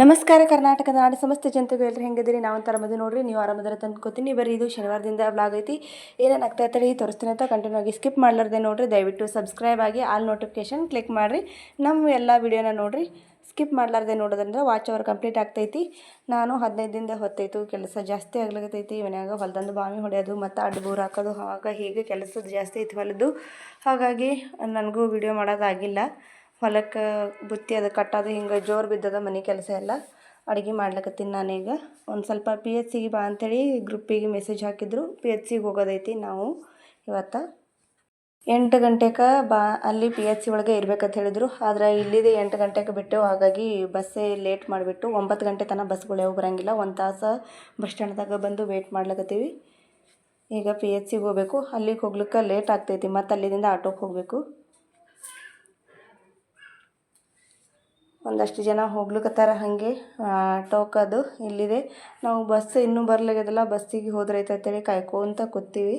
ನಮಸ್ಕಾರ, ಕರ್ನಾಟಕದ ನಾಡು ಸಮಸ್ತ ಜನತೆಗೂ ಎಲ್ಲರೂ ಹೆಂಗಿದ್ದೀರಿ? ನಾವು ಒಂಥರ ಮದುವೆ ನೋಡ್ರಿ, ನೀವು ಆರಾಮದ್ರೆ ತಂದ್ಕೋತೀನಿ ಬರೀ ಇದು ಶನಿವಾರದಿಂದ ಬ್ಲಾಗ್ ಐತಿ. ಏನೇನು ಆಗ್ತಾ ಇರ್ತಾರೆ ತೋರಿಸ್ತೀನಿ ಅಂತ ಕಂಟಿನ್ಯೂ ಆಗಿ ಸ್ಕಿಪ್ ಮಾಡಲಾರ್ದೆ ನೋಡ್ರಿ. ದಯವಿಟ್ಟು ಸಬ್ಸ್ಕ್ರೈಬ್ ಆಗಿ ಆಲ್ ನೋಟಿಫಿಕೇಶನ್ ಕ್ಲಿಕ್ ಮಾಡಿರಿ. ನಮ್ಮ ಎಲ್ಲ ವಿಡಿಯೋನ ನೋಡಿರಿ. ಸ್ಕಿಪ್ ಮಾಡಲಾರ್ದೆ ನೋಡೋದಂದ್ರೆ ವಾಚ್ ಅವರ್ ಕಂಪ್ಲೀಟ್ ಆಗ್ತೈತಿ. ನಾನು ಹದಿನೈದು ದಿನದ ಹೊತ್ತೈತು. ಕೆಲಸ ಜಾಸ್ತಿ ಆಗ್ಲಾಗತೈತಿ ಮನ್ಯಾಗ ಹೊಲ್ದಂದು ಬಾವಿ ಹೊಡೆಯೋದು, ಮತ್ತು ಅಡ್ಡ ಬೋರ್ ಹಾಕೋದು ಆಗ ಹೀಗೆ ಕೆಲಸದ ಜಾಸ್ತಿ ಐತಿ ಹೊಲದ್ದು ಹಾಗಾಗಿ ನನಗೂ ವಿಡಿಯೋ ಮಾಡೋದಾಗಿಲ್ಲ ಹೊಲಕ್ಕೆ ಬುತ್ತಿ ಅದು ಕಟ್ಟೋದು, ಹಿಂಗೆ ಜೋರು ಬಿದ್ದದ ಮನೆ ಕೆಲಸ ಎಲ್ಲ ಅಡುಗೆ ಮಾಡ್ಲಕತ್ತೀನಿ ನಾನೀಗ. ಒಂದು ಸ್ವಲ್ಪ ಪಿ ಎಚ್ ಸಿಗೆ ಬಾ ಅಂಥೇಳಿ ಗ್ರೂಪಿಗೆ ಮೆಸೇಜ್ ಹಾಕಿದ್ರು. ಪಿ ಎಚ್ ಸಿಗೆ ಹೋಗೋದೈತಿ ನಾವು ಇವತ್ತು. ಎಂಟು ಗಂಟೆಗೆ ಬಾ, ಅಲ್ಲಿ ಪಿ ಎಚ್ ಸಿ ಒಳಗೆ ಇರ್ಬೇಕಂತ ಹೇಳಿದ್ರು. ಆದ್ರೆ ಇಲ್ಲಿದೆ ಎಂಟು ಗಂಟೆಗೆ ಬಿಟ್ಟು ಹಾಗಾಗಿ ಬಸ್ಸೇ ಲೇಟ್ ಮಾಡಿಬಿಟ್ಟು ಒಂಬತ್ತು ಗಂಟೆ ತನಕ ಬಸ್ಗಳು ಯಾವ ಬರೋಂಗಿಲ್ಲ. ಒಂದು ತಾಸು ಬಸ್ ಸ್ಟ್ಯಾಂಡ್ದಾಗ ಬಂದು ವೇಟ್ ಮಾಡ್ಲಕತ್ತೀವಿ. ಈಗ ಪಿ ಎಚ್ ಸಿಗೆ ಹೋಗ್ಬೇಕು. ಅಲ್ಲಿಗೆ ಹೋಗ್ಲಿಕ್ಕೆ ಲೇಟ್ ಆಗ್ತೈತಿ. ಮತ್ತು ಅಲ್ಲಿಂದ ಆಟೋಗೆ ಹೋಗಬೇಕು. ಒಂದಷ್ಟು ಜನ ಹೋಗ್ಲಿಕ್ಕತ್ತಾರ ಹಾಗೆ. ಅದು ಇಲ್ಲಿದೆ. ನಾವು ಬಸ್ ಇನ್ನೂ ಬರ್ಲಾಗ್ಯದಲ್ಲ ಬಸ್ಸಿಗೆ ಹೋದ್ರೈತೆ ಅಂತೇಳಿ ಕಾಯ್ಕೊಂತ ಕೂತೀವಿ.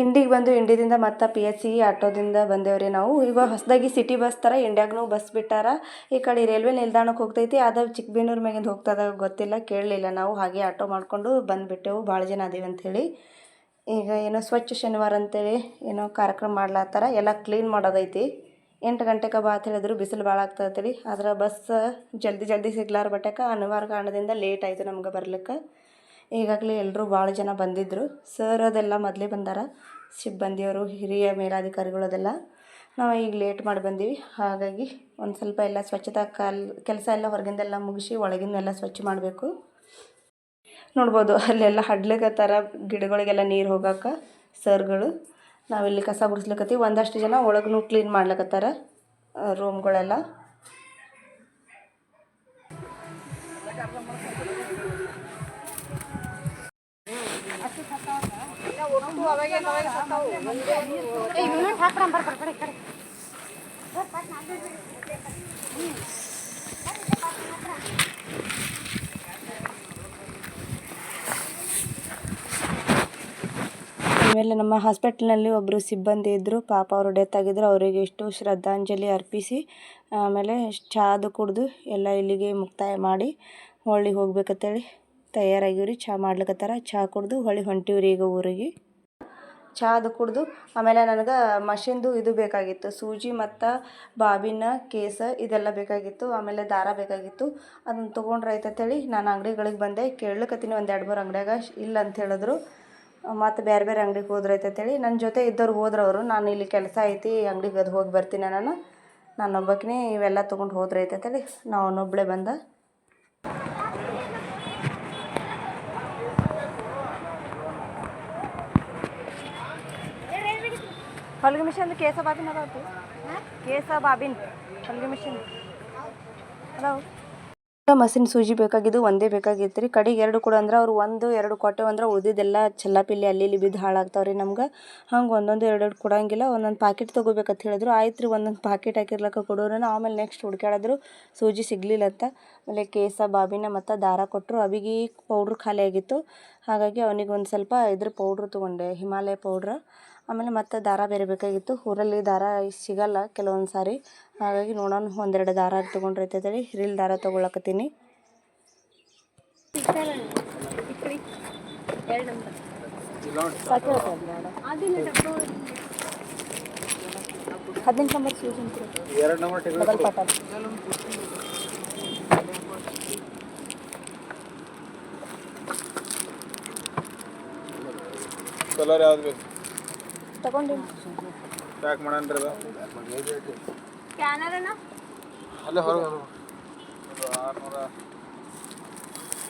ಇಂಡಿಗೆ ಬಂದು ಇಂಡಿದಿಂದ ಮತ್ತೆ ಪಿ ಎಚ್ ಸಿ ಆಟೋದಿಂದ ಬಂದೇವ್ರಿ ನಾವು. ಈಗ ಹೊಸದಾಗಿ ಸಿಟಿ ಬಸ್ ಥರ ಇಂಡ್ಯಾಗೂ ಬಸ್ ಬಿಟ್ಟಾರ. ಈ ಕಡೆ ರೈಲ್ವೆ ನಿಲ್ದಾಣಕ್ಕೆ ಹೋಗ್ತೈತಿ. ಅದು ಚಿಕ್ಕಬೇನೂರು ಮ್ಯಾಗಿಂದ ಹೋಗ್ತದ ಗೊತ್ತಿಲ್ಲ, ಕೇಳಲಿಲ್ಲ ನಾವು. ಹಾಗೆ ಆಟೋ ಮಾಡಿಕೊಂಡು ಬಂದುಬಿಟ್ಟೆವು. ಭಾಳ ಜನ ಅದೀವಿ ಅಂಥೇಳಿ ಈಗ ಏನೋ ಸ್ವಚ್ಛ ಶನಿವಾರ ಅಂತೇಳಿ ಏನೋ ಕಾರ್ಯಕ್ರಮ ಮಾಡ್ಲಾತ್ತಾರ. ಎಲ್ಲ ಕ್ಲೀನ್ ಮಾಡೋದೈತಿ. ಎಂಟು ಗಂಟೆಗೆ ಬಾ ಅಂತ ಹೇಳಿದ್ರು. ಬಿಸಿಲು ಭಾಳ ಆಗ್ತೈತಿ ಆದ್ರೆ ಬಸ್ ಜಲ್ದಿ ಜಲ್ದಿ ಸಿಗ್ಲಾರ ಬಟ್ಟಕ್ಕೆ ಅನಿವಾರ್ಯ ಕಾರಣದಿಂದ ಲೇಟ್ ಆಯಿತು ನಮ್ಗೆ ಬರ್ಲಿಕ್ಕೆ. ಈಗಾಗಲೇ ಎಲ್ಲರೂ ಭಾಳ ಜನ ಬಂದಿದ್ದರು ಸರ್ ಅದೆಲ್ಲ ಮೊದಲೇ ಬಂದಾರ. ಸಿಬ್ಬಂದಿಯವರು, ಹಿರಿಯ ಮೇಲಾಧಿಕಾರಿಗಳು ಅದೆಲ್ಲ ನಾವು ಈಗ ಲೇಟ್ ಮಾಡಿ ಬಂದೀವಿ. ಹಾಗಾಗಿ ಒಂದು ಸ್ವಲ್ಪ ಎಲ್ಲ ಸ್ವಚ್ಛತಾ ಕಾಲ್, ಕೆಲಸ ಎಲ್ಲ ಹೊರಗಿಂದೆಲ್ಲ ಮುಗಿಸಿ ಒಳಗಿಂದೆಲ್ಲ ಸ್ವಚ್ಛ ಮಾಡಬೇಕು. ನೋಡ್ಬೋದು ಅಲ್ಲೆಲ್ಲ ಹಡ್ಲಿಕತ್ತಾರ ಗಿಡಗಳಿಗೆಲ್ಲ ನೀರು ಹೋಗಕ್ಕೆ ಸರ್ಗಳು ನಾವಿಲ್ಲಿ ಕಸ ಗುಡಿಸ್ಲಿಕತ್ತೀವಿ. ಒಂದಷ್ಟು ಜನ ಒಳಗೂ ಕ್ಲೀನ್ ಮಾಡ್ಲಕತ್ತಾರ ರೂಮ್ಗಳೆಲ್ಲ ಆಮೇಲೆ ನಮ್ಮ ಹಾಸ್ಪಿಟ್ಲ್ನಲ್ಲಿ ಒಬ್ಬರು ಸಿಬ್ಬಂದಿ ಇದ್ದರು ಪಾಪ ಅವರು ಡೆತ್ ಆಗಿದ್ರು, ಅವರಿಗೆ ಎಷ್ಟು ಶ್ರದ್ಧಾಂಜಲಿ ಅರ್ಪಿಸಿ, ಆಮೇಲೆ ಚಹಾದು ಕುಡಿದು ಎಲ್ಲ ಇಲ್ಲಿಗೆ ಮುಕ್ತಾಯ ಮಾಡಿ ಹೊಳ್ಳಿ ಹೋಗ್ಬೇಕಂತೇಳಿ ತಯಾರಾಗಿವ್ರಿ. ಚಹಾ ಮಾಡ್ಲಿಕತ್ತಾರ. ಚಹಾ ಕುಡಿದು ಹೊಳ್ಳಿ ಹೊಂಟಿವ್ರಿ ಈಗ ಊರಿಗೆ. ಚಾದು ಕುಡ್ದು ಆಮೇಲೆ ನನಗೆ ಮಷಿನ್ದು ಇದು ಬೇಕಾಗಿತ್ತು. ಸೂಜಿ ಮತ್ತು ಬಾಬಿನ ಕೇಸ ಇದೆಲ್ಲ ಬೇಕಾಗಿತ್ತು. ಆಮೇಲೆ ದಾರ ಬೇಕಾಗಿತ್ತು. ಅದನ್ನು ತೊಗೊಂಡ್ರೆ ಅಂತೇಳಿ ನಾನು ಅಂಗಡಿಗಳಿಗೆ ಬಂದೆ. ಕೇಳಲಿಕ್ಕತ್ತೀನಿ ಒಂದು ಎರಡು ಮೂರು ಅಂಗಡಿಯಾಗ ಇಲ್ಲ ಅಂತ ಹೇಳಿದ್ರು. ಮತ್ತು ಬೇರೆ ಬೇರೆ ಅಂಗಡಿಗೆ ಹೋದ್ರೆ ಅಂತೇಳಿ ನನ್ನ ಜೊತೆ ಇದ್ದವ್ರು ಹೋದ್ರವರು ನಾನು ಇಲ್ಲಿ ಕೆಲಸ ಐತಿ ಅಂಗಡಿಗೆ ಅದು ಹೋಗಿ ಬರ್ತೀನಿ ನಾನು. ನಾನು ಒಬ್ಬಾಕಿನೇ ಇವೆಲ್ಲ ತೊಗೊಂಡು ಹೋದ್ರೆ ಅಂತೇಳಿ ನಾವು ಒಬ್ಬಳೇ ಬಂದ. ಹೊಲಿಗೆ ಮಿಷನ್ ಕೇಸ ಬಾಬಿನ್ ಅದಾವತಿ ಕೇಸ ಬಾಬಿನ್ ಹೊಲಿಗೆ ಮಿಷನ್ ಅದಾವ ಮಸಿನ್ ಸೂಜಿ ಬೇಕಾಗಿದ್ದು ಒಂದೇ ಬೇಕಾಗಿತ್ತು ರೀ ಕಡೆಗೆ ಎರಡು ಕೂಡ ಅಂದ್ರೆ ಅವ್ರು ಒಂದು, ಎರಡು ಕೊಟ್ಟೆವು ಅಂದ್ರೆ ಉಳಿದಿದ್ದೆಲ್ಲ ಚೆಲ್ಲಾಪಿಲ್ಲಿ ಅಲ್ಲಿ ಇಲ್ಲಿ ಬಿದ್ದು ಹಾಳಾಗ್ತಾವ್ರಿ ನಮ್ಗೆ. ಹಂಗೆ ಒಂದೊಂದು ಎರಡೆರಡು ಕೊಡೋಂಗಿಲ್ಲ ಕೊಡಂಗಿಲ್ಲ ಒಂದೊಂದು ಪಾಕೆಟ್ ತೊಗೋಬೇಕಂತ ಹೇಳಿದ್ರು. ಆಯ್ತು ರೀ ಒಂದೊಂದು ಪಾಕೆಟ್ ಹಾಕಿರ್ಲಕ್ಕ ಕೊಡೋರು ಆಮೇಲೆ ನೆಕ್ಸ್ಟ್ ಹುಡ್ಕ್ಯಾಡಿದ್ರು ಸೂಜಿ ಸಿಗಲಿಲ್ಲ ಅಂತ ಆಮೇಲೆ ಕೇಸ ಬಾಬಿನ ಮತ್ತು ದಾರ ಕೊಟ್ಟರು ಅವಿಗೆ ಪೌಡ್ರ್ ಖಾಲಿ ಆಗಿತ್ತು. ಹಾಗಾಗಿ ಅವನಿಗೆ ಒಂದು ಸ್ವಲ್ಪ ಇದ್ರ ಪೌಡ್ರ್ ತೊಗೊಂಡೆ, ಹಿಮಾಲಯ ಪೌಡ್ರ್ ಆಮೇಲೆ ಮತ್ತೆ ದಾರ ಬೇರೆ ಬೇಕಾಗಿತ್ತು. ಊರಲ್ಲಿ ದಾರ ಸಿಗಲ್ಲ ಕೆಲವೊಂದು ಸಾರಿ. ಹಾಗಾಗಿ ನೋಡೋಣ ಒಂದೆರಡು ದಾರ ತೊಗೊಂಡ್ರೆ ಅಂತೇಳಿ ಹಿರಿಲ್ ದಾರ ತೊಗೊಳಕತ್ತೀನಿ. ಹದಿನೆಂಟು ನಂಬರ್ ಸೂಜಿ ಎರಡು ನಂಬರ್ ಟಿಕೆಟ್ ಡಬಲ್ ಪಾಟಲ್ ಕಲರ್ ಯಾವ್ದು ಬೇಕು? ತಗೊಂಡಿ ಪ್ಯಾಕ್ ಮಾಡನ್ರಿ ಸ್ಕ್ಯಾನರ್ ಅಣ್ಣ ಅಲ್ಲೇ ಹೊರಗೆ ಆರುನೂರ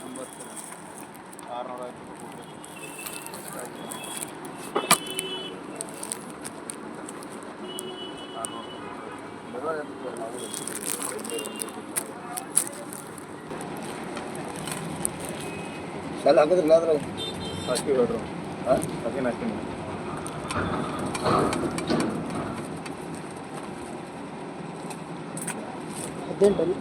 ಎಂಬತ್ತು ಆರುನೂರ ಶಾಲೆ ಹಾಕಿದ್ರಲ್ಲ ಅದ್ರಾಗ ಹಾಕಿ ಹೇಳ್ರಿ ಹಾಂ ಹಾಕಿ ಹಾಕಿ ಹದಿನೆಂಟಲ್ಲಿ?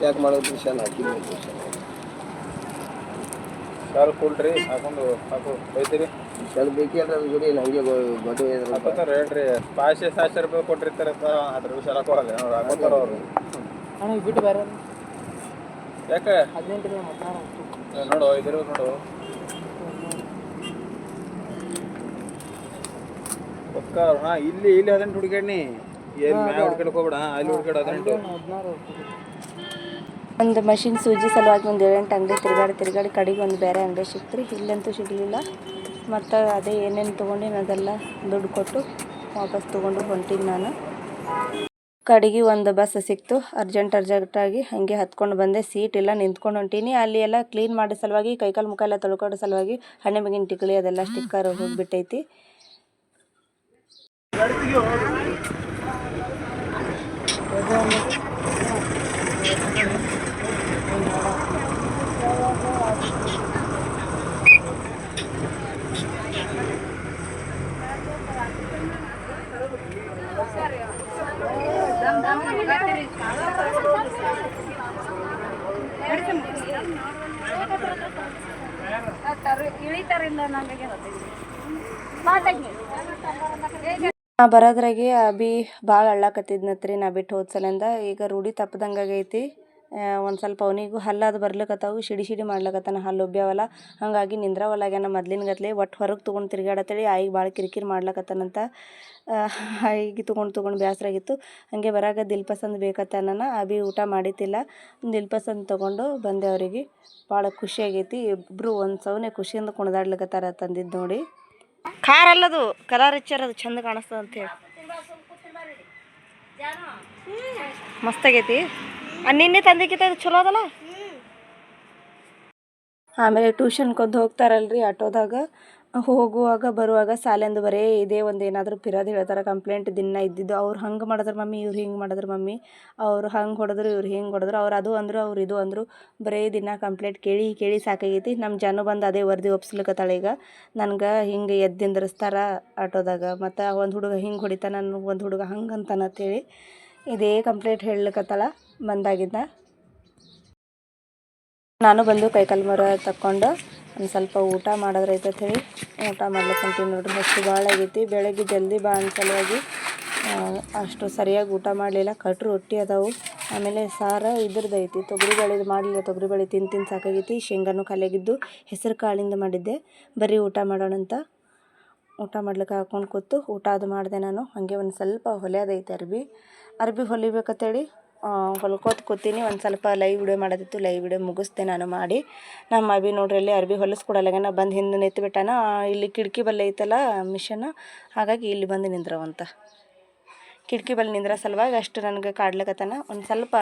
ಪ್ಯಾಕ್ ಮಾಡೋ ಶಾಲೆ ಹಾಕಿದ್ವಿ ಸಾರು ಕೊಡ್ರಿ? ಹಾಕೊಂಡು ಹಾಕು ಬೈತೀರಿ? ಶಾಲೆ ಬೇಕೇ ಅಲ್ಲ ಅದು ಜೋಡಿ ಹಂಗೆ ಗೊಡ್ಡೆ ಹಾಕೋತಾರ ಹೇಳ್ರಿ ಪಾಶೆ ಸಾಶ ರೂಪಾಯಿ ಕೊಟ್ಟಿರ್ತಾರಪ್ಪ ಅದ್ರ ವಿಷಯ ಸಾಲ ಕೊಡಲ್ಲ ಅವ್ರು ಹಾಕೋತಾರ ಅವರು. ಅಣ್ಣ ಬಿಟ್ಟು ಬೇರೆ ಯಾಕೆ? ಹದಿನೆಂಟು ಏ, ನೋಡು ಇದ್ರ ನೋಡು. ಪಕ್ಕ ಹಾ ಇಲ್ಲಿ ಇಲ್ಲಿ ಹದಿನೆಂಟು ಹುಡುಕಾಡ್ನಿ ಏನು ಮ್ಯಾಗ ಹುಡ್ಕಾಡಕ್ ಹೋಗ್ಬೇಡ ಅಲ್ಲಿ ಹುಡ್ಕಾಡ ಹದಿನೆಂಟು. ಹದಿನಾರು ಒಂದು ಮಷಿನ್ ಸೂಜಿ ಸಲುವಾಗಿ ಒಂದು ಏಳೆಂಟು ಅಂಗಡಿ ತಿರುಗಾಡಿ ತಿರುಗಾಡಿ ಕಡೆಗೆ ಒಂದು ಬೇರೆ ಅಂಗಡಿ ಸಿಕ್ತು ರೀ ಇಲ್ಲಂತೂ ಸಿಗಲಿಲ್ಲ. ಮತ್ತು ಅದೇ ಏನೇನು ತೊಗೊಂಡಿನಿ ಅದೆಲ್ಲ ದುಡ್ಡು ಕೊಟ್ಟು ವಾಪಸ್ ತೊಗೊಂಡು ಹೊಂಟೀನಿ ನಾನು. ಕಡೆಗೆ ಒಂದು ಬಸ್ ಸಿಕ್ತು. ಅರ್ಜೆಂಟ್ ಅರ್ಜೆಂಟಾಗಿ ಹಾಗೆ ಹತ್ಕೊಂಡು ಬಂದೆ. ಸೀಟ್ ಎಲ್ಲ ನಿಂತ್ಕೊಂಡು ಹೊಂಟೀನಿ. ಅಲ್ಲಿ ಎಲ್ಲ ಕ್ಲೀನ್ ಮಾಡೋ ಸಲುವಾಗಿ ಕೈಕಾಲು ಮುಖ ಎಲ್ಲ ತೊಳ್ಕೊಡೋ ಸಲುವಾಗಿ ಹಣ್ಣೆ ಮಗಿನ ಟಿಕ್ಲಿ ಅದೆಲ್ಲ ಸ್ಟಿಕ್ಕರ್ ಹೋಗಿಬಿಟ್ಟೈತಿ. ನಾ ಬರೋದ್ರಾಗೆ ಅಭಿ ಭಾಳ ಅಳ್ಳಾಕತ್ತಿದ್ನತ್ರಿ ನಾ ಬಿಟ್ಟು ಹೋದ್ಸಲಿಂದ. ಈಗ ರೂಢಿ ತಪ್ದಂಗಾಗೈತಿ ಒಂದು ಸ್ವಲ್ಪ ಅವನಿಗೂ ಹಲ್ಲಾದ ಬರ್ಲಿಕತ್ತಾವು, ಶಿಡಿ ಶಿಡಿ ಮಾಡ್ಲಕತ್ತಾನ ಹಲ್ಲು ಉಬ್ಬ್ಯಾವಲ್ಲ ಹಾಗಾಗಿ ನಿಂದ್ರವಲ್ಲಾಗ್ಯಾನ ಮೊದ್ಲಿನ ಗತ್ಲೆ ಒಟ್ಟು ಹೊರಗೆ ತೊಗೊಂಡು ತಿರ್ಗಾಡತ್ತೇಳಿ, ಆಯಿಗೆ ಭಾಳ ಕಿರಿಕಿರಿ ಮಾಡ್ಲಕತ್ತಾನಂತ ಆಯಿಗೆ ತೊಗೊಂಡು ತೊಗೊಂಡು ಬೇಸರ ಆಗಿತ್ತು ಹಾಗೆ ಬರಾಗ ದಿಲ್ಪಸಂದ್ ಬೇಕತ್ತಾನ ಅಭಿ ಊಟ ಮಾಡಿತಿಲ್ಲ ದಿಲ್ಪಸಂದ್ ತೊಗೊಂಡು ಬಂದೆ ಅವರಿಗೆ. ಭಾಳ ಖುಷಿಯಾಗೈತಿ. ಇಬ್ಬರು ಒಂದು ಸೌನೆ ಖುಷಿಯಿಂದ ಕುಣಿದಾಡ್ಲಿಕತ್ತಾರ ತಂದಿದ್ದು ನೋಡಿ. ಖಾರ ಅಲ್ಲದು ಕಲರ್ ಹಚ್ಚಾರ ಅದು ಚಂದ ಕಾಣಿಸ್ತದ ಮಸ್ತ್ ಆಗೈತಿ ಆ, ನಿನ್ನೆ ತಂದಿಕ್ಕಿತ ಇದು ಚಲೋ ಅದಲ್ಲ? ಆಮೇಲೆ ಟ್ಯೂಷನ್ ಕೊಂದು ಹೋಗ್ತಾರಲ್ರಿ ಆಟೋದಾಗ. ಹೋಗುವಾಗ, ಬರುವಾಗ ಸಾಲೆಂದು ಬರೇ ಇದೇ ಒಂದು ಏನಾದರೂ ಪಿರೋದು ಹೇಳ್ತಾರೆ, ಕಂಪ್ಲೇಂಟ್ ದಿನ ಇದ್ದಿದ್ದು, ಅವ್ರು ಹಂಗೆ ಮಾಡಿದ್ರು ಮಮ್ಮಿ, ಇವ್ರು ಹಿಂಗೆ ಮಾಡಿದ್ರು ಮಮ್ಮಿ, ಅವ್ರು ಹಂಗೆ ಹೊಡೆದ್ರು, ಇವ್ರು ಹಿಂಗೆ ಹೊಡೆದ್ರು, ಅವ್ರು ಅದು ಅಂದರು, ಅವ್ರು ಇದು ಅಂದರು, ಬರೀ ದಿನ ಕಂಪ್ಲೇಂಟ್ ಕೇಳಿ ಕೇಳಿ ಸಾಕಾಗೈತಿ. ನಮ್ಮ ಜನ ಬಂದು ಅದೇ ವರದಿ ಒಪ್ಸ್ಲಿಕ್ಕತ್ತಾಳೆ ಈಗ, ನನಗೆ ಹಿಂಗೆ ಎದ್ದಿಂದ್ರಸ್ತಾರ ಆಟೋದಾಗ, ಮತ್ತು ಒಂದು ಹುಡುಗ ಹಿಂಗೆ ಹೊಡಿತಾನ, ನನಗೆ ಒಂದು ಹುಡುಗ ಹಂಗೆ ಅಂತೇಳಿ ಇದೇ ಕಂಪ್ಲೇಂಟ್ ಹೇಳಲಿಕ್ಕತ್ತಾಳ ಬಂದಾಗಿದ್ದ ನಾನು ಬಂದು ಕೈಕಾಲು ಮರ ತಕ್ಕೊಂಡು ಒಂದು ಸ್ವಲ್ಪ ಊಟ ಮಾಡೋದ್ರೈತೆ ಹೇಳಿ ಊಟ ಮಾಡ್ಲಿಕ್ಕೆ ಹೊಂಟೀನಿ ನೋಡ್ರಿ ಅಷ್ಟು ಭಾಳ ಆಗೈತಿ. ಬೆಳಗ್ಗೆ ಜಲ್ದಿ ಬಾ ಅಂದ್ ಸಲುವಾಗಿ ಅಷ್ಟು ಸರಿಯಾಗಿ ಊಟ ಮಾಡಲಿಲ್ಲ. ಕಟ್ರು ರೊಟ್ಟಿ ಅದಾವು. ಆಮೇಲೆ ಸಾರು ಇದ್ರದ್ದು ಐತಿ. ತೊಗರಿ ಇದು ಮಾಡಲಿಲ್ಲ. ತೊಗರಿ ಬೇಳೆ ತಿಂದು ತಿಂದು ಸಾಕಾಗೈತಿ. ಶೇಂಗಾನು ಖಾಲಿಯಾಗಿದ್ದು. ಹೆಸರು ಕಾಳಿಂದ ಮಾಡಿದ್ದೆ. ಬರೀ ಊಟ ಮಾಡೋಣಂತ ಊಟ ಮಾಡ್ಲಿಕ್ಕೆ ಹಾಕ್ಕೊಂಡು ಕೂತು ಊಟ ಅದು ಮಾಡಿದೆ ನಾನು. ಹಾಗೆ ಒಂದು ಸ್ವಲ್ಪ ಹೊಲಿಯೋದೈತೆ ಅರ್ಬಿ. ಅರ್ಬಿ ಹೊಲಿಬೇಕಂತೇಳಿ. ಹೊಲ್ಕೋತ ಕೂತೀನಿ. ಒಂದು ಸ್ವಲ್ಪ ಲೈವ್ ವಿಡಿಯೋ ಮಾಡೋದಿತ್ತು ಲೈವ್ ವಿಡಿಯೋ ಮುಗಿಸ್ದೆ ನಾನು ಮಾಡಿ. ನಮ್ಮ ಅಭಿ ನೋಡ್ರಿ, ಅಲ್ಲಿ ಅರ್ಬಿ ಹೊಲಿಸ್ಕೊಡಲ್ಲಾಗ ಬಂದು ಹಿಂದೆ ನಿಂತು ಬಿಟ್ಟಾನ ಇಲ್ಲಿ ಕಿಟಕಿ ಬಲ್ಲಿ ಐತಲ್ಲ ಮಿಷನ್ ಹಾಗಾಗಿ ಇಲ್ಲಿ ಬಂದು ನಿಂದ್ರವಂತ. ಕಿಟಕಿ ಬಳಿ ನಿಂದ್ರ ಸಲುವಾಗಿ ಅಷ್ಟು ನನಗೆ ಕಾಡ್ಲಕತ್ತನ. ಒಂದು ಸ್ವಲ್ಪ,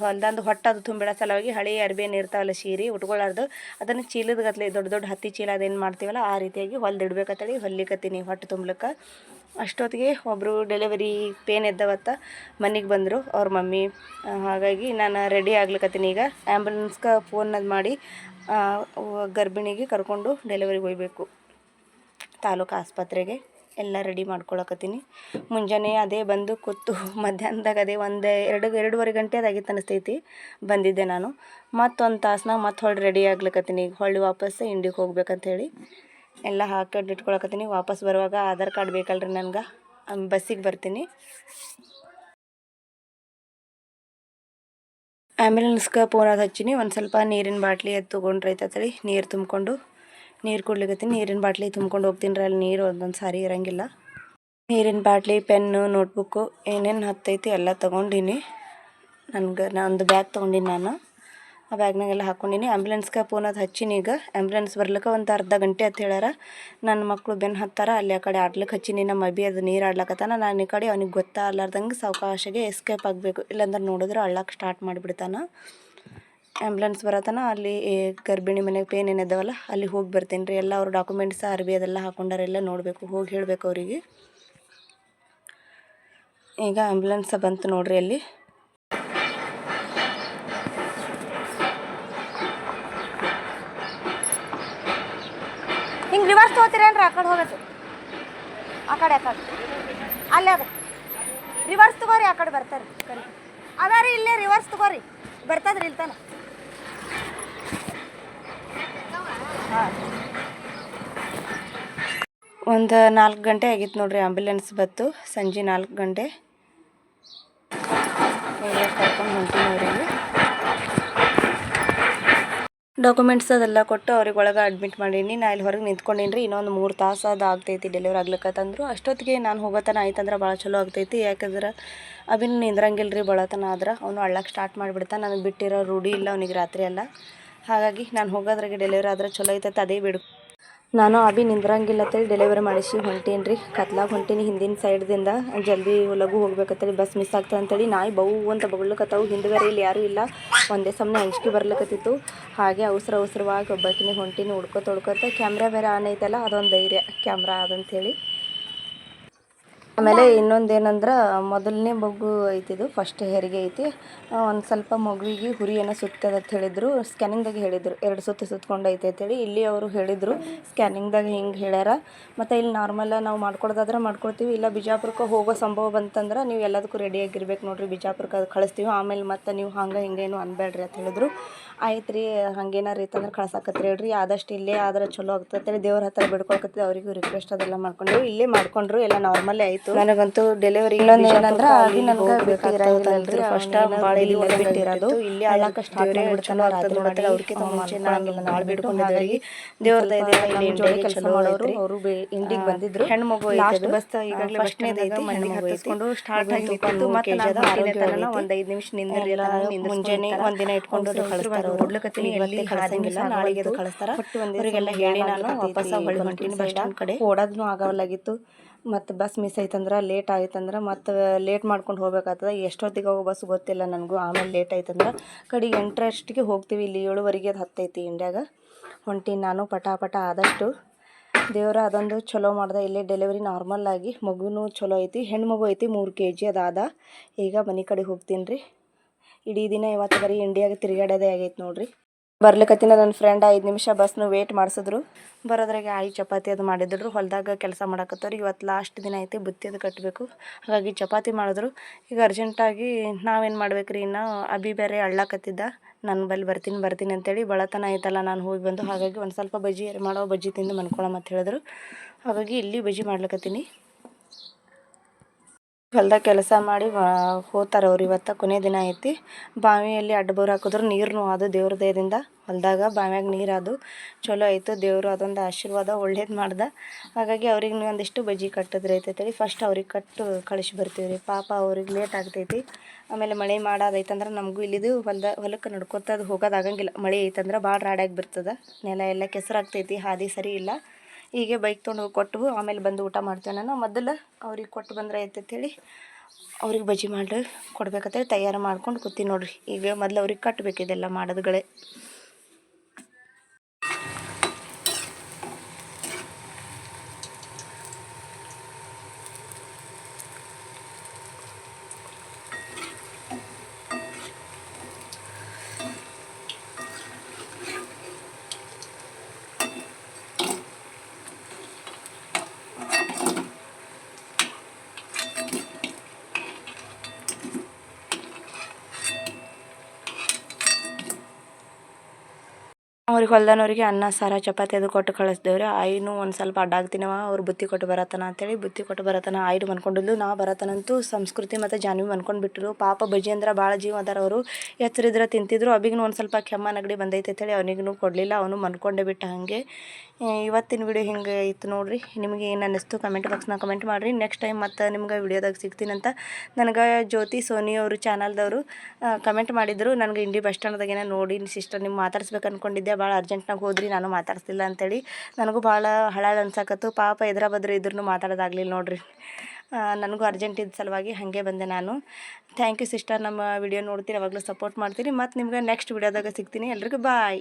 ಹೊಲ್ದಂದು ಹೊಟ್ಟದು ತುಂಬಿಡೋ ಸಲುವಾಗಿ ಹಳೆ ಅರ್ಬಿ ಏನು ಇರ್ತಾವಲ್ಲ ಸೀರೆ ಉಟ್ಕೊಳ್ಳಾರ್ದು ಅದನ್ನು ಚೀಲದ ಗತ್ಲೆ ದೊಡ್ಡ ದೊಡ್ಡ ಹತ್ತಿ ಚೀಲ ಅದೇನು ಮಾಡ್ತೀವಲ್ಲ ಆ ರೀತಿಯಾಗಿ ಹೊಲ್ದಿಡ್ಬೇಕಂತೇಳಿ ಹೊಲಿಕತ್ತೀನಿ ಹೊಟ್ಟೆ ತುಂಬಲಿಕ್ಕೆ. ಅಷ್ಟೊತ್ತಿಗೆ ಒಬ್ಬರು ಡೆಲಿವರಿ ಪೇನ್ ಎದ್ದವತ್ತ, ಮನೆಗೆ ಬಂದರು ಅವ್ರ ಮಮ್ಮಿ. ಹಾಗಾಗಿ ನಾನು ರೆಡಿ ಆಗ್ಲಿಕತ್ತೀನಿ ಈಗ. ಆ್ಯಂಬುಲೆನ್ಸ್ಗೆ ಫೋನ್ ಮಾಡಿ ಗರ್ಭಿಣಿಗೆ ಕರ್ಕೊಂಡು ಡೆಲಿವರಿಗೆ ಹೋಗ್ಬೇಕು. ತಾಲೂಕು ಆಸ್ಪತ್ರೆಗೆ. ಎಲ್ಲ ರೆಡಿ ಮಾಡ್ಕೊಳಕತ್ತೀನಿ. ಮುಂಜಾನೆ ಅದೇ ಬಂದು ಕೂತು, ಮಧ್ಯಾಹ್ನದಾಗ ಅದೇ ಒಂದು ಎರಡು, ಎರಡೂವರೆ ಗಂಟೆ ಅದಾಗಿತ್ತು ಅನಿಸ್ತೈತಿ, ಬಂದಿದ್ದೆ ನಾನು. ಮತ್ತೊಂದು ತಾಸ್ನಾಗ ಮತ್ತೆ ಹೊಳ್ಳಿ ರೆಡಿ ಆಗ್ಲಿಕತ್ತೀನಿ. ಈಗ ಹೊಳ್ಳಿ ವಾಪಸ್ ಇಂಡಿಗೆ ಹೋಗ್ಬೇಕಂತ ಹೇಳಿ. ಎಲ್ಲ ಹಾಕೊಂಡು ಇಟ್ಕೊಳಕತ್ತೀನಿ. ವಾಪಸ್ ಬರುವಾಗ ಆಧಾರ್ ಕಾರ್ಡ್ ಬೇಕಲ್ರಿ ನನ್ಗೆ? ಬಸ್ಸಿಗೆ ಬರ್ತೀನಿ. ಆ್ಯಂಬುಲೆನ್ಸ್ಗೆ ಫೋನ್ ಅದು ಹಚ್ಚಿನಿ. ಒಂದು ಸ್ವಲ್ಪ ನೀರಿನ ಬಾಟ್ಲಿ ಅದು ತೊಗೊಂಡ್ರೈತೆ ನೀರು ತುಂಬಿಕೊಂಡು. ನೀರು ಕುಡ್ಲಿಕತ್ತೀನಿ ನೀರಿನ ಬಾಟ್ಲಿ ತುಂಬ್ಕೊಂಡು ಹೋಗ್ತೀನಿ ರೀ. ಅಲ್ಲಿ ನೀರು ಒಂದೊಂದು ಸಾರಿ ಇರಂಗಿಲ್ಲ. ನೀರಿನ ಬಾಟ್ಲಿ, ಪೆನ್ನು ನೋಟ್ಬುಕ್ಕು ಏನೇನು ಹತ್ತೈತಿ ಎಲ್ಲ ತೊಗೊಂಡಿನಿ. ನನಗೆ ನಂದು ಬ್ಯಾಗ್ ತೊಗೊಂಡಿನಿ ನಾನು. ಆ ಬ್ಯಾಗ್ನಾಗೆಲ್ಲ ಹಾಕ್ಕೊಂಡಿನಿ ಆ್ಯಂಬುಲೆನ್ಸ್ಗೆ ಫೋನ್ ಅದು ಹಚ್ಚಿನಿ ಈಗ. ಆ್ಯಂಬುಲೆನ್ಸ್ ಬರ್ಲಿಕ್ಕೆ ಒಂದು ಅರ್ಧ ಗಂಟೆ ಅಂತ ಹೇಳ್ಯಾರ. ನನ್ನ ಮಕ್ಕಳು ಬೆನ್ನು ಹತ್ತಾರ, ಅಲ್ಲಿ ಆ ಕಡೆ ಆಡ್ಲಿಕ್ಕೆ ಹಚ್ಚಿನಿ. ನಮ್ಮ ಅಭಿ ಅದು ನೀರು ಆಡ್ಲಕತ್ತಾನ. ನಾನು ಈ ಕಡೆ ಅವ್ನಿಗೆ ಗೊತ್ತಾಗಲಾರ್ದಂಗೆ ಸಾವಕಾಶಗೆ ಎಸ್ಕೇಪ್ ಆಗಬೇಕು. ಇಲ್ಲಾಂದ್ರೆ ನೋಡಿದ್ರೆ ಅಳ್ಳಕ್ಕೆ ಸ್ಟಾರ್ಟ್ ಮಾಡಿಬಿಡ್ತಾನ. ಆ್ಯಂಬುಲೆನ್ಸ್ ಬರತನ, ಅಲ್ಲಿ ಗರ್ಭಿಣಿ ಮನೆಗೆ ಪೇನ್ ಏನಿದಾವಲ್ಲ ಅಲ್ಲಿ ಹೋಗಿ ಬರ್ತೇನೆ ರೀ. ಎಲ್ಲ ಅವ್ರ ಡಾಕ್ಯುಮೆಂಟ್ಸ್ ಅರ್ಬಿ ಅದೆಲ್ಲ ಹಾಕೊಂಡಾರೆಲ್ಲ ನೋಡಬೇಕು, ಹೋಗಿ ಹೇಳಬೇಕು ಅವರಿಗೆ. ಈಗ ಆ್ಯಂಬುಲೆನ್ಸ್ ಬಂತು ನೋಡ್ರಿ ಅಲ್ಲಿ. ಹಿಂಗೆ ರಿವರ್ಸ್ ತೊಗೋತೀರೇನ್ರಿ? ಆ ಕಡೆ ಹೋಗೋದು ಆ ಕಡೆ ಆ ಕಡೆ. ಅಲ್ಲೇ ಅದ. ರಿವರ್ಸ್ ತಗೋರಿ, ಆ ಕಡೆ ಬರ್ತಾರೆ. ಕರಿ. ಇಲ್ಲೇ ರಿವರ್ಸ್ ತಗೋರಿ. ಬರ್ತದ್ರಿ ಇಲ್ತಾನ. ಒಂದು ನಾಲ್ಕು ಗಂಟೆ ಆಗಿತ್ತು ನೋಡ್ರಿ ಆಂಬ್ಯುಲೆನ್ಸ್ ಬತ್ತು ಸಂಜೆ ನಾಲ್ಕು ಗಂಟೆ. ಕರ್ಕೊಂಡು ಡಾಕ್ಯುಮೆಂಟ್ಸ್ ಅದೆಲ್ಲ ಕೊಟ್ಟು ಅವ್ರಿಗೆ ಒಳಗೆ ಅಡ್ಮಿಟ್ ಮಾಡೀನಿ. ನಾ ಇಲ್ಲಿ ಹೊರಗೆ ನಿಂತ್ಕೊಂಡೀನಿ ರೀ. ಇನ್ನೊಂದು ಮೂರು ತಾಸು ಅದು ಆಗ್ತೈತಿ ಡೆಲಿವರಿ ಆಗ್ಲಿಕ್ಕಂದ್ರು ಅಷ್ಟೊತ್ತಿಗೆ ನಾನು ಹೋಗೋತನ ಆಯ್ತಂದ್ರೆ ಭಾಳ ಚಲೋ ಆಗ್ತೈತಿ. ಯಾಕಂದ್ರೆ ಅಭಿನ್ ನಿಂದ್ರಂಗಿಲ್ಲ ರೀ ಬಳತನ ಆದ್ರೆ. ಅವನು ಅಳ್ಳಕ್ಕೆ ಸ್ಟಾರ್ಟ್ ಮಾಡಿಬಿಡ್ತಾನೆ. ನನಗೆ ಬಿಟ್ಟಿರೋ ರೂಢಿ ಇಲ್ಲ ಅವನಿಗೆ ರಾತ್ರಿ ಎಲ್ಲ. ಹಾಗಾಗಿ ನಾನು ಹೋಗೋದ್ರಾಗೆ ಡೆಲಿವರಿ ಆದ್ರೆ ಚಲೋ ಐತೈತೆ ಅದೇ ಬಿಡು. ನಾನು ಅಭಿ ನಿಂದ್ರಂಗಿಲ್ಲ ಅಂತೇಳಿ ಡೆಲಿವರಿ ಮಾಡಿಸಿ ಹೊಂಟೀನಿ ರೀ. ಕತ್ಲಾಗ ಹೊಂಟೀನಿ ಹಿಂದಿನ ಸೈಡ್ದಿಂದ ಜಲ್ದಿ ಲಘು ಹೋಗ್ಬೇಕತ್ತೇಳಿ ಬಸ್ ಮಿಸ್ ಆಗ್ತದೆ ಅಂತೇಳಿ ನಾಯಿ ಬೌ ಅಂತ ಬಗ್ಲಕತ್ತವು. ಹಿಂದೆ ಬೇರೆ ಇಲ್ಲಿ ಯಾರೂ ಇಲ್ಲ. ಒಂದೇ ಸಮನೆ ಅಂಜಿಕೆ ಬರ್ಲಿಕತ್ತಿತ್ತು. ಹಾಗೆ ಅವಸರ ಅವಸರವಾಗಿ ಒಬ್ಬಾಕಿನಿ ಹೊಂಟೀನಿ, ಹುಡ್ಕೋ ಹುಡ್ಕೋತ ಕ್ಯಾಮ್ರಾ ಬೇರೆ ಆನ್ ಐತಲ್ಲ, ಅದೊಂದು ಧೈರ್ಯ. ಕ್ಯಾಮ್ರಾ ಅದಂತೇಳಿ ಆಮೇಲೆ ಇನ್ನೊಂದು ಏನಂದ್ರೆ ಮೊದಲನೇ ಮಗು ಐತಿದು ಫಸ್ಟ್ ಹೆರಿಗೆ ಐತಿ. ಒಂದು ಸ್ವಲ್ಪ ಮಗುವಿಗೆ ಹುರಿ ಏನೋ ಸುತ್ತದ ಅಂತ ಹೇಳಿದ್ರು ಸ್ಕ್ಯಾನಿಂಗ್ದಾಗ ಹೇಳಿದ್ರು. ಎರಡು ಸುತ್ತು ಸುತ್ತಕೊಂಡೈತೆ ಅಂತೇಳಿ ಇಲ್ಲಿ ಅವರು ಹೇಳಿದರು ಸ್ಕ್ಯಾನಿಂಗ್ದಾಗ ಹಿಂಗೆ ಹೇಳ್ಯಾರ. ಮತ್ತು ಇಲ್ಲಿ ನಾರ್ಮಲ್ ನಾವು ಮಾಡ್ಕೊಡೋದಾದ್ರೆ ಮಾಡ್ಕೊಳ್ತೀವಿ ಇಲ್ಲ ಬಿಜಾಪುರಕ್ಕೆ ಹೋಗೋ ಸಂಭವ ಬಂತಂದ್ರೆ ನೀವು ಎಲ್ಲದಕ್ಕೂ ರೆಡಿಯಾಗಿರ್ಬೇಕು ನೋಡಿರಿ, ಬಿಜಾಪುರಕ್ಕೆ ಅದು ಕಳಿಸ್ತೀವಿ. ಆಮೇಲೆ ಮತ್ತೆ ನೀವು ಹಂಗೆ ಹಿಂಗೇನು ಅನ್ಬೇಡ್ರಿ ಅಂತ ಹೇಳಿದ್ರು. ಆಯ್ತು ರೀ ಹಂಗೇನಾರು ಇತ್ತಂದ್ರೆ ಕಳ್ಸಾಕತ್ತೀರಿ ಹೇಳ್ರಿ. ಆದಷ್ಟು ಇಲ್ಲೇ ಆದ್ರೆ ಚಲೋ ಆಗ್ತದೆ ದೇವ್ರ ಹತ್ರ ಬಿಡ್ಕೊಳಕತ್ತಿದ್ದೆ ಅವರಿಗೂ ರಿಕ್ವೆಸ್ಟ್ ಅದೆಲ್ಲ ಮಾಡ್ಕೊಂಡ್ರು ಇಲ್ಲೇ ಮಾಡ್ಕೊಂಡ್ರು, ಎಲ್ಲ ನಾರ್ಮಲ್ಲೇ ಆಯಿತು. ನನಗಂತೂ ಡೆಲಿವರಿ ಇನ್ನೊಂದು ಏನಂದ್ರೆ ಅಭಿ ನನಗೆ ಬಿಟ್ಟಿರಂಗಿಲ್ಲಲ್ರಿ ಫಸ್ಟ್ ಭಾಳ ಇಲ್ಲಿ ಬಿಟ್ಟಿರೋದು ಅಳ್ಳಕ್ಕೆ ಸ್ಟಾರ್ಟ್ ಮುಂಚೆ ನಾಳೆ ಬಿಡ್ಕೊಂಡಿದ್ದವರಿಗೆ ದೇವ್ರ ದಯದಿಂದ ಇಲ್ಲಿ ಜೋಡಿ ಕೆಲಸ ಮಾಡೋರು ಅವರು ಇಂಡಿಗೆ ಬಂದಿದ್ರು. ಹೆಣ್ಣು ಮಗು ಲಾಸ್ಟ್ ಬಸ್ ಈಗಾಗಲೇ ಫಸ್ಟ್ನೇದು ಐತಿ ಮನೆಗೆ ಹತ್ತಿಸ್ಕೊಂಡು ಸ್ಟಾರ್ಟ್ ಆಗಿ ನಿಂತು ಮತ್ತೆ ನಾನು ಆರನೇ ತನಕ ಒಂದು ಐದು ನಿಮಿಷ ಮುಂಜಾನೆ ಒಂದಿನ ಇಟ್ಕೊಂಡು ಕಳಿಸ್ತಾರೆ ಅವ್ರು. ಹುಡ್ಲಕತ್ತೀನಿ ಇವತ್ತೇ ಕಳ್ಸಂಗಿಲ್ಲ ನಾಳೆಗೆ ಅದು ಕಳಿಸ್ತಾರ ಹೇಳಿ ನಾನು ವಾಪಸ್ ಹೊಳ್ಳಿ ಹೊಂಟೀನಿ ಬಸ್ ಸ್ಟ್ಯಾಂಡ್ ಕಡೆ. ಓಡೋದನ್ನು ಆಗವಲ್ಲಾಗಿತ್ತು ಮತ್ತು ಬಸ್ ಮಿಸ್ ಆಯ್ತಂದ್ರೆ ಲೇಟ್ ಆಯ್ತಂದ್ರೆ ಮತ್ತು ಲೇಟ್ ಮಾಡ್ಕೊಂಡು ಹೋಗ್ಬೇಕಾಗ್ತದೆ. ಎಷ್ಟೊತ್ತಿಗೆ ಹೋಗೋ ಬಸ್ ಗೊತ್ತಿಲ್ಲ ನನಗೂ. ಆಮೇಲೆ ಲೇಟ್ ಆಯ್ತಂದ್ರೆ ಕಡೆಗೆ ಎಂಟರಷ್ಟಿಗೆ ಹೋಗ್ತೀವಿ. ಇಲ್ಲಿ ಏಳುವರೆಗೆ ಅದು ಹತ್ತೈತಿ ಇಂಡ್ಯಾಗ ಹೊಂಟೀನಿ ನಾನು ಪಟಾಪಟ ಪಟ ಆದಷ್ಟು ದೇವರ ಅದೊಂದು ಚಲೋ ಮಾಡ್ದೆ. ಇಲ್ಲೇ ಡೆಲಿವರಿ ನಾರ್ಮಲ್ ಆಗಿ ಮಗುನೂ ಚಲೋ ಐತಿ. ಹೆಣ್ಣು ಮಗು ಐತಿ ಮೂರು ಕೆ ಜಿ ಅದಾದ ಈಗ ಮನೆ ಕಡೆ ಹೋಗ್ತೀನಿ ರೀ ಇಡೀ ದಿನ ಇವತ್ತು ಬರೀ ಇಂಡಿಯಾಗೆ ತಿರುಗಾಡೋದೇ ಆಗೈತೆ ನೋಡ್ರಿ. ಬರ್ಲಿಕತ್ತಿನ ನನ್ನ ಫ್ರೆಂಡ್ ಐದು ನಿಮಿಷ ಬಸ್ನು ವೇಟ್ ಮಾಡಿಸಿದ್ರು. ಬರೋದ್ರಾಗೆ ಆಯಿ ಚಪಾತಿ ಅದು ಮಾಡಿದ್ರು. ಹೊಲದಾಗ ಕೆಲಸ ಮಾಡಕತ್ತವ್ರು. ಇವತ್ತು ಲಾಸ್ಟ್ ದಿನ ಐತಿ, ಬುತ್ತಿ ಅದು ಕಟ್ಟಬೇಕು ಹಾಗಾಗಿ ಚಪಾತಿ ಮಾಡಿದ್ರು. ಈಗ ಅರ್ಜೆಂಟಾಗಿ ನಾವೇನು ಮಾಡ್ಬೇಕು ರೀ ಇನ್ನು? ಅಭಿ ಬೇರೆ ಅಳ್ಳಾಕತ್ತಿದ್ದ. ನಾನು ಬಲ್ಲಿ ಬರ್ತೀನಿ ಬರ್ತೀನಿ ಅಂತೇಳಿ ಬಳತನ ಐತಲ್ಲ, ನಾನು ಹೋಗಿ ಬಂದು. ಹಾಗಾಗಿ ಒಂದು ಸ್ವಲ್ಪ ಬಜ್ಜಿ ಮಾಡೋ ಬಜ್ಜಿ ತಿಂದು ಮನ್ಕೊಳಮ್ ಅಂತ ಹೇಳಿದ್ರು. ಹಾಗಾಗಿ ಇಲ್ಲಿ ಬಜ್ಜಿ ಮಾಡ್ಲಿಕತ್ತೀನಿ. ಹೊಲ್ದಾಗ ಕೆಲಸ ಮಾಡಿ ಹೋಗ್ತಾರೆ ಅವ್ರು ಇವತ್ತು ಕೊನೆ ದಿನ ಐತಿ. ಬಾವಿಯಲ್ಲಿ ಅಡ್ಡ ಬೋರ್ ಹಾಕಿದ್ರು ನೀರು ಅದು ದೇವ್ರ ದಯದಿಂದ. ಹೊಲದಾಗ ಬಾವ್ಯಾಗ ನೀರು ಅದು ಚಲೋ ಆಯಿತು ದೇವರು ಅದೊಂದು ಆಶೀರ್ವಾದ ಒಳ್ಳೇದು ಮಾಡ್ದೆ. ಹಾಗಾಗಿ ಅವ್ರಿಗೆ ಒಂದಿಷ್ಟು ಬಜ್ಜಿ ಕಟ್ಟಿದ್ರೆ ಐತೈತಿ ಫಸ್ಟ್ ಅವ್ರಿಗೆ ಕಟ್ಟು ಕಳಿಸಿ ಬರ್ತೀವಿ ರೀ ಪಾಪ ಅವ್ರಿಗೆ ಲೇಟ್ ಆಗ್ತೈತಿ. ಆಮೇಲೆ ಮಳೆ ಮಾಡೋದೈತಂದ್ರೆ ನಮಗೂ ಇಲ್ಲಿದು ಹೊಲ್ದ ಹೊಲಕ್ಕೆ ನಡ್ಕೊತ ಅದು ಹೋಗೋದಾಗಂಗಿಲ್ಲ ಮಳೆ ಐತಂದ್ರೆ ಭಾಳ ರಾಡಾಗಿ ಬಿಡ್ತದೆ ನೆಲ ಎಲ್ಲ ಕೆಸರಾಗ್ತೈತಿ ಹಾದಿ ಸರಿ ಇಲ್ಲ. ಹೀಗೆ ಬೈಕ್ ತೊಗೊಂಡು ಹೋಗಿ ಕೊಟ್ಟು ಆಮೇಲೆ ಬಂದು ಊಟ ಮಾಡ್ತೇವೆ ನಾನು. ಮೊದಲು ಅವ್ರಿಗೆ ಕೊಟ್ಟು ಬಂದ್ರೆ ಅಂತೇಳಿ ಅವ್ರಿಗೆ ಬಜ್ಜಿ ಮಾಡಿ ಕೊಡ್ಬೇಕಂತೇಳಿ ತಯಾರು ಮಾಡ್ಕೊಂಡು ಕೂತೀನಿ ನೋಡ್ರಿ. ಈಗ ಮೊದಲು ಅವ್ರಿಗೆ ಕಟ್ಟಬೇಕು ಇದೆಲ್ಲ ಮಾಡೋದುಗಳೇ ಅವ್ರಿಗೆ ಹೊಲ್ದನವ್ರಿಗೆ ಅನ್ನ, ಸಾರ, ಚಪಾತಿ ಅದು ಕೊಟ್ಟು ಕಳಿಸ್ದೇವ್ರಿ. ಆಯಿನೂ ಒಂದು ಸ್ವಲ್ಪ ಅಡ್ಡಾಗ್ತೀನವ, ಅವ್ರು ಬುತ್ತಿ ಕೊಟ್ಟು ಬರತನ ಅಂತೇಳಿ ಬುತ್ತಿ ಕೊಟ್ಟು ಬರತನ ಆಯ್ಡು ಮನ್ಕೊಂಡಿದ್ಲು. ನಾ ಬರತನಂತೂ ಸಂಸ್ಕೃತಿ ಮತ್ತು ಜಾನ್ವಿ ಮನ್ಕೊಂಡು ಬಿಟ್ಟರು ಪಾಪ ಬಜ್ಜಿ ಅಂದ್ರೆ ಭಾಳ ಜೀವ ಅದಾರ ಅವರು. ಎಚ್ಚರಿದ್ರೆ ತಿಂತಿದ್ರು. ಅವಿಗೂ ಒಂದು ಸ್ವಲ್ಪ ಕೆಮ್ಮ ನೆಗಡಿ ಬಂದೈತೆ ಅಂತೇಳಿ ಅವನಿಗೂ ಕೊಡಲಿಲ್ಲ, ಅವನು ಮನ್ಕೊಂಡೇ ಬಿಟ್ಟ ಹಾಗೆ. ಇವತ್ತಿನ ವಿಡಿಯೋ ಹಿಂಗೆ ಇತ್ತು ನೋಡಿರಿ? ನಿಮಗೆ ಏನು ಅನ್ನಿಸ್ತು ಕಮೆಂಟ್ ಬಾಕ್ಸ್ನ ಕಮೆಂಟ್ ಮಾಡಿರಿ. ನೆಕ್ಸ್ಟ್ ಟೈಮ್ ಮತ್ತು ನಿಮ್ಗೆ ವಿಡಿಯೋದಾಗ ಸಿಗ್ತೀನಂತ ನನಗೆ ಜ್ಯೋತಿ, ಸೋನಿ ಅವರು ಚಾನಲ್ದವರು ಕಮೆಂಟ್ ಮಾಡಿದರು. ನನಗೆ ಇಂಡಿ ಬಸ್ ಸ್ಟ್ಯಾಂಡ್ದಾಗೇನ ನೋಡಿ ಸಿಸ್ಟರ್ ನಿಮ್ಗೆ ಮಾತಾಡ್ಸ್ಬೇಕು ಅಂದ್ಕೊಂಡಿದ್ದೆ ಭಾಳ ಅರ್ಜೆಂಟ್ನಾಗ ಹೋದ್ರಿ, ನಾನು ಮಾತಾಡ್ಸಿಲ್ಲ ಅಂತೇಳಿ. ನನಗೂ ಭಾಳ ಹಳಾಳ ಅನ್ಸಕತ್ತು. ಪಾಪ ಎದ್ರ ಇದ್ರೂ ಮಾತಾಡೋದಾಗ್ಲಿಲ್ಲ ನೋಡಿರಿ. ನನಗೂ ಅರ್ಜೆಂಟ್ ಇದ್ದ ಸಲುವಾಗಿ ಹಾಗೆ ಬಂದೆ ನಾನು. ಥ್ಯಾಂಕ್ ಯು ಸಿಸ್ಟರ್ ನಮ್ಮ ವಿಡಿಯೋ ನೋಡ್ತೀನಿ ಯಾವಾಗಲೂ ಸಪೋರ್ಟ್ ಮಾಡ್ತೀರಿ. ಮತ್ತು ನಿಮ್ಗೆ ನೆಕ್ಸ್ಟ್ ವಿಡಿಯೋದಾಗ ಸಿಗ್ತೀನಿ. ಎಲ್ರಿಗೂ ಬಾಯ್